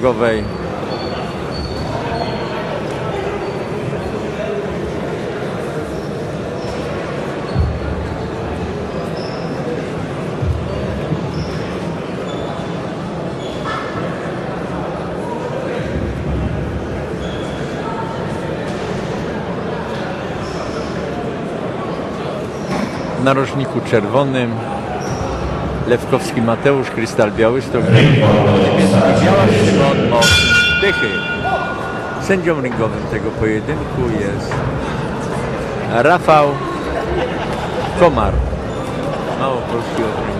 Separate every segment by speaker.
Speaker 1: Gowej. Narożniku czerwonym Lewkowski Mateusz, Krystal Białystok, niebieski Dychy. Sędzią ringowym tego pojedynku jest Rafał Komar. Małopolski Ringowy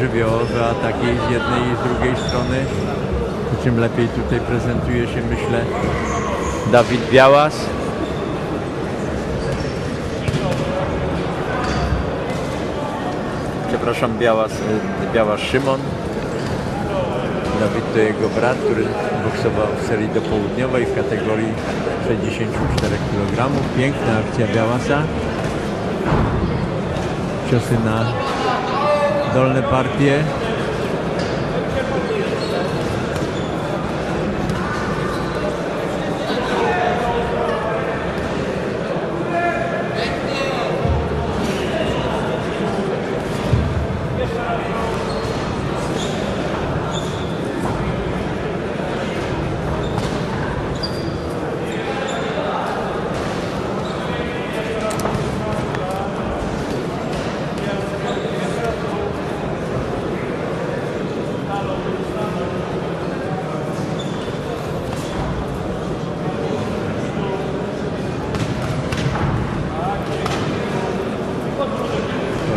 Speaker 1: żywiołowe ataki z jednej i z drugiej strony. Czym lepiej tutaj prezentuje się, myślę, Dawid Białas. Przepraszam, Białas, y, Białas Szymon. Dawid to jego brat, który boksował w serii dopołudniowej w kategorii 64 kg. Piękna akcja Białasa. Ciosy na dolne partie.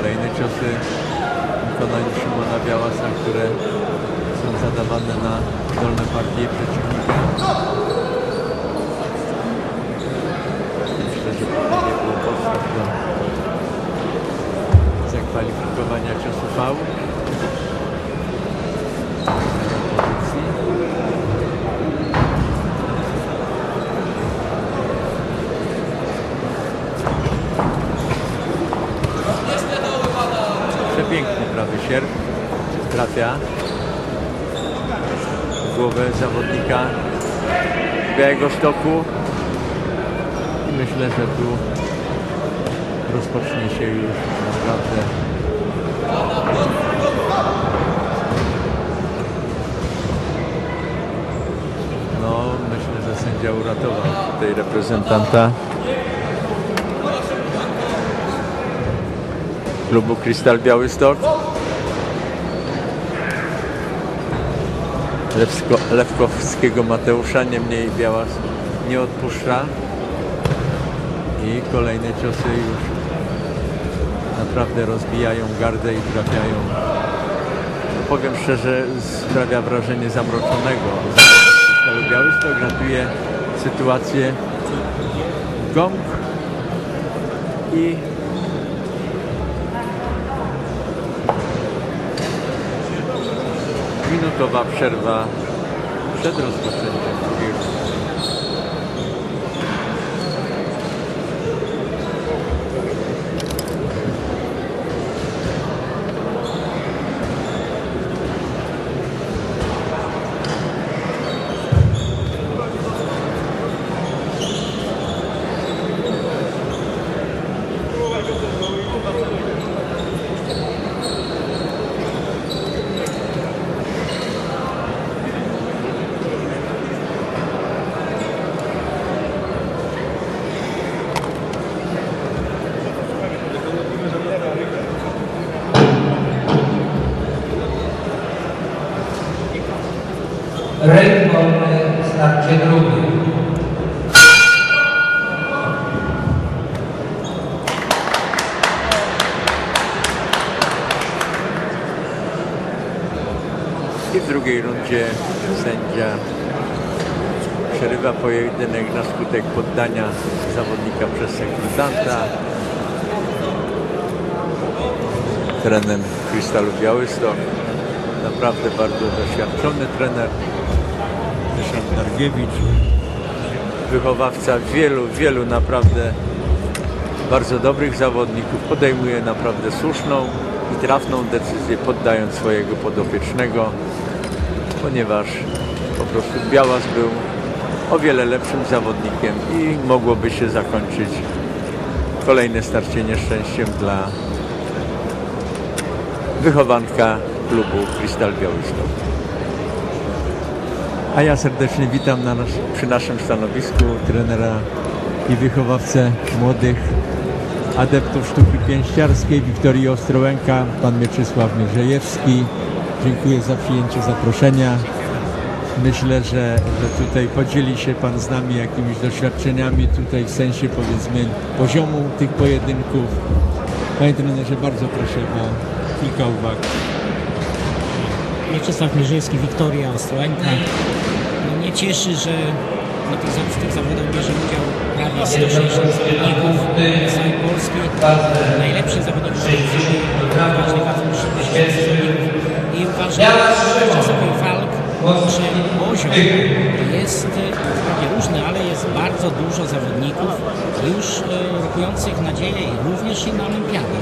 Speaker 1: Kolejne ciosy w wykonaniu Szymona Białasa, które są zadawane na dolne partie przeciwnika. Myślę, że nie było do zakwalifikowania ciosu V. Trafia w głowę zawodnika Białego Stoku. I myślę, że tu rozpocznie się już naprawdę no myślę, że sędzia uratował tutaj reprezentanta klubu Krystal Białystok. Lewsko, Lewkowskiego Mateusza, niemniej Białas nie odpuszcza. I kolejne ciosy już naprawdę rozbijają gardę i trafiają. Powiem szczerze, sprawia wrażenie zamroczonego. Krystalu Białystok ratuje sytuację gong i minutowa przerwa przed rozpoczęciem drugiej
Speaker 2: starcie drugim.
Speaker 1: I w drugiej rundzie sędzia przerywa pojedynek na skutek poddania zawodnika przez sekrutanta. Trenem Krystalu Białystok. naprawdę bardzo doświadczony trener, Ryszard Dargiewicz, wychowawca wielu, wielu naprawdę bardzo dobrych zawodników, podejmuje naprawdę słuszną i trafną decyzję, poddając swojego podopiecznego, ponieważ po prostu Białas był o wiele lepszym zawodnikiem i mogłoby się zakończyć kolejne starcie nieszczęściem dla wychowanka klubu Krystal Białystok. A ja serdecznie witam na przy naszym stanowisku trenera i wychowawcę młodych adeptów sztuki pięściarskiej Wiktorii Ostrołęka, pan Mieczysław Mierzejewski. Dziękuję za przyjęcie zaproszenia. Myślę, że, że tutaj podzieli się Pan z nami jakimiś doświadczeniami tutaj w sensie powiedzmy poziomu tych pojedynków. Panie trenerze, bardzo proszę o kilka uwag.
Speaker 3: Mieczysław Mierzejewski, Wiktoria Ostrołęka. Mnie cieszy, że na tych, w tych zawodach bierze udział prawie 160 zawodników z całej Polski. Najlepszy zawodnik w tej chwili, każdy ważny zawodników. I uważam, że czasowy walk, że poziom jest e, wprawdzie różny, ale jest bardzo dużo zawodników już e, rokujących nadzieję również i na olimpiadę.